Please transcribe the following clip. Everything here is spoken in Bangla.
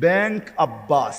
ব্যাংক আব্বাস